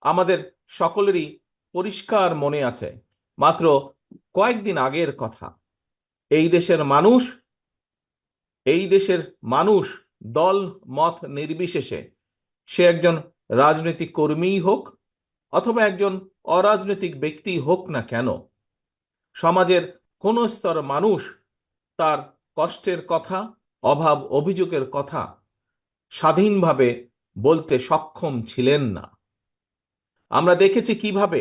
আমাদের সকলেরই পরিষ্কার মনে আছে। মাত্র কয়েকদিন আগের কথা। এই দেশের মানুষ, এই দেশের মানুষ দল, মত নির্বিশেষে সে একজন রাজনৈতিক কর্মীই হোক অথবা একজন অরাজনৈতিক ব্যক্তি হোক না কেন, সমাজের কোন স্তর মানুষ তার কষ্টের কথা, অভাব অভিযোগের কথা স্বাধীনভাবে বলতে সক্ষম ছিলেন না। আমরা দেখেছি কীভাবে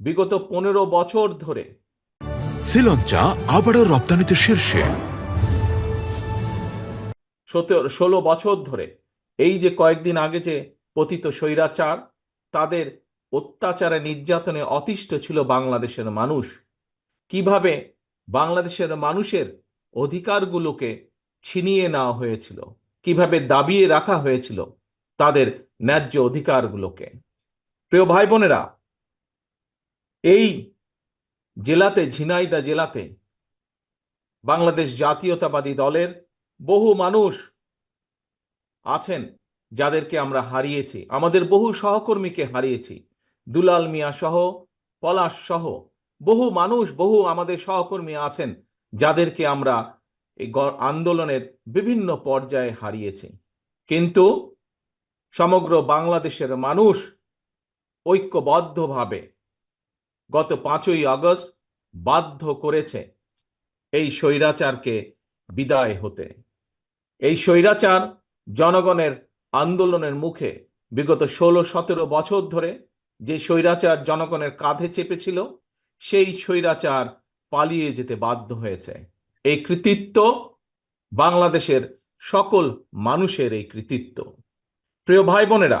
বিগত পনেরো বছর ধরে শ্রীলঞ্চা আবারও রপ্তানিতে শীর্ষে। সতেরো ষোলো বছর ধরে এই যে কয়েকদিন আগে যে পতিত স্বৈরাচার তাদের অত্যাচারে নির্যাতনে অতিষ্ঠ ছিল বাংলাদেশের মানুষ কীভাবে বাংলাদেশের মানুষের অধিকারগুলোকে ছিনিয়ে নেওয়া হয়েছিল কীভাবে দাবিয়ে রাখা হয়েছিল তাদের ন্যায্য অধিকারগুলোকে। প্রিয় ভাই বোনেরা, এই জেলাতে, ঝিনাইদা জেলাতে বাংলাদেশ জাতীয়তাবাদী দলের বহু মানুষ আছেন যাদেরকে আমরা হারিয়েছি। আমাদের বহু সহকর্মীকে হারিয়েছি। দুলাল মিয়া সহ, পলাশ সহ, বহু মানুষ, বহু আমাদের সহকর্মী আছেন যাদেরকে আমরা এই আন্দোলনের বিভিন্ন পর্যায়ে হারিয়েছি। কিন্তু সমগ্র বাংলাদেশের মানুষ ঐক্যবদ্ধভাবে গত পাঁচই আগস্ট বাধ্য করেছে এই স্বৈরাচারকে বিদায় হতে। এই স্বৈরাচার জনগণের আন্দোলনের মুখে বিগত ষোলো সতেরো বছর ধরে যে স্বৈরাচার জনগণের কাঁধে চেপেছিল, সেই স্বৈরাচার পালিয়ে যেতে বাধ্য হয়েছে। এই কৃতিত্ব বাংলাদেশের সকল মানুষের এই কৃতিত্ব। প্রিয় ভাই বোনেরা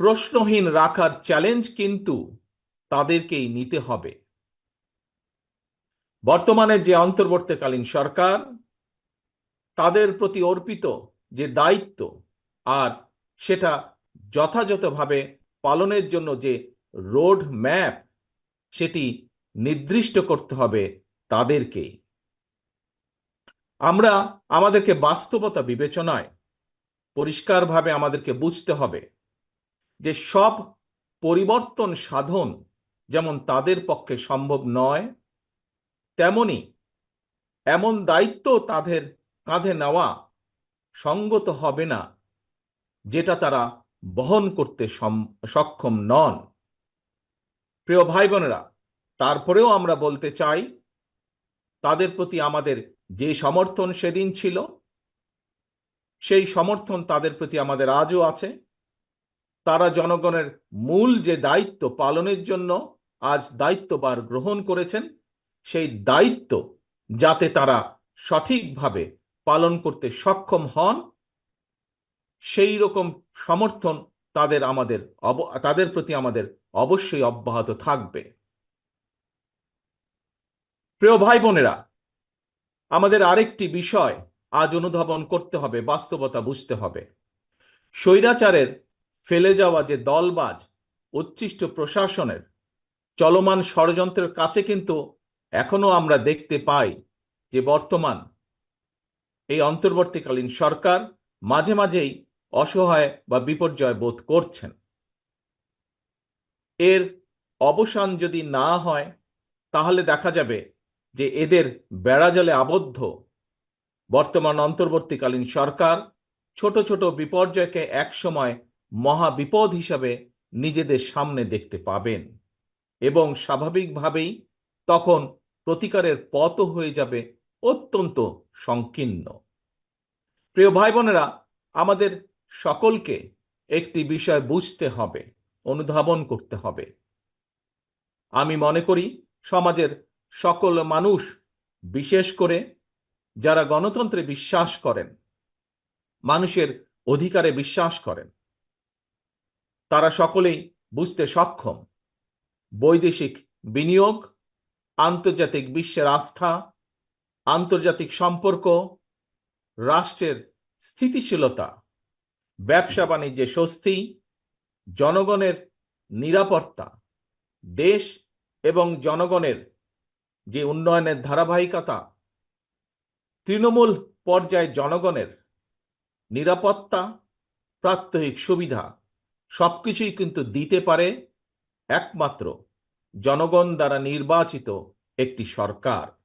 প্রশ্নহীন রাখার চ্যালেঞ্জ কিন্তু তাদেরকেই নিতে হবে। বর্তমানে যে অন্তর্বর্তীকালীন সরকার, তাদের প্রতি অর্পিত যে দায়িত্ব আর সেটা যথাযথভাবে পালনের জন্য যে রোড ম্যাপ সেটি নির্দিষ্ট করতে হবে তাদেরকে আমরা আমাদেরকে বাস্তবতা বিবেচনায় পরিষ্কারভাবে আমাদেরকে বুঝতে হবে যে সব পরিবর্তন সাধন যেমন তাদের পক্ষে সম্ভব নয়, তেমনি এমন দায়িত্ব তাদের কাঁধে নেওয়া সঙ্গত হবে না, যেটা তারা বহন করতে সক্ষম নন। প্রিয় ভাই বোনেরা তারপরেও আমরা বলতে চাই, তাদের প্রতি আমাদের যে সমর্থন সেদিন ছিল, সেই সমর্থন তাদের প্রতি আমাদের আজও আছে। তারা জনগণের মূল যে দায়িত্ব পালনের জন্য আজ দায়িত্ববার গ্রহণ করেছেন, সেই দায়িত্ব যাতে তারা সঠিকভাবে পালন করতে সক্ষম হন, সেই রকম সমর্থন তাদের আমাদের তাদের প্রতি আমাদের অবশ্যই অব্যাহত থাকবে। প্রিয় ভাই বোনেরা আমাদের আরেকটি বিষয় আজ অনুধাবন করতে হবে, বাস্তবতা বুঝতে হবে। স্বৈরাচারের ফেলে যাওয়া যে দলবাজ উচ্ছিষ্ট প্রশাসনের চলমান ষড়যন্ত্রের কাছে কিন্তু এখনও আমরা দেখতে পাই যে বর্তমান এই অন্তর্বর্তীকালীন সরকার মাঝে মাঝেই অসহায় বা বিপর্যয় বোধ করছেন। এর অবসান যদি না হয়, তাহলে দেখা যাবে যে এদের বেড়াজালে আবদ্ধ বর্তমান অন্তর্বর্তীকালীন সরকার ছোট ছোট বিপর্যয়কে একসময় মহা বিপদ হিসাবে নিজেদের সামনে দেখতে পাবেন এবং স্বাভাবিকভাবেই তখন প্রতিকারের পথও হয়ে যাবে অত্যন্ত সংকীর্ণ। প্রিয় ভাই বোনেরা আমাদের সকলকে একটি বিষয় বুঝতে হবে, অনুধাবন করতে হবে। আমি মনে করি, সমাজের সকল মানুষ, বিশেষ করে যারা গণতন্ত্রে বিশ্বাস করেন, মানুষের অধিকারে বিশ্বাস করেন তারা সকলেই বুঝতে সক্ষম। বৈদেশিক বিনিয়োগ, আন্তর্জাতিক বিশ্বের আস্থা, আন্তর্জাতিক সম্পর্ক, রাষ্ট্রের স্থিতিশীলতা, ব্যবসা বাণিজ্যে স্বস্তি, জনগণের নিরাপত্তা, দেশ এবং জনগণের যে উন্নয়নের ধারাবাহিকতা, তৃণমূল পর্যায়ে জনগণের নিরাপত্তা, প্রাত্যহিক সুবিধা সবকিছুই কিন্তু দিতে পারে একমাত্র জনগণ দ্বারা নির্বাচিত একটি সরকার।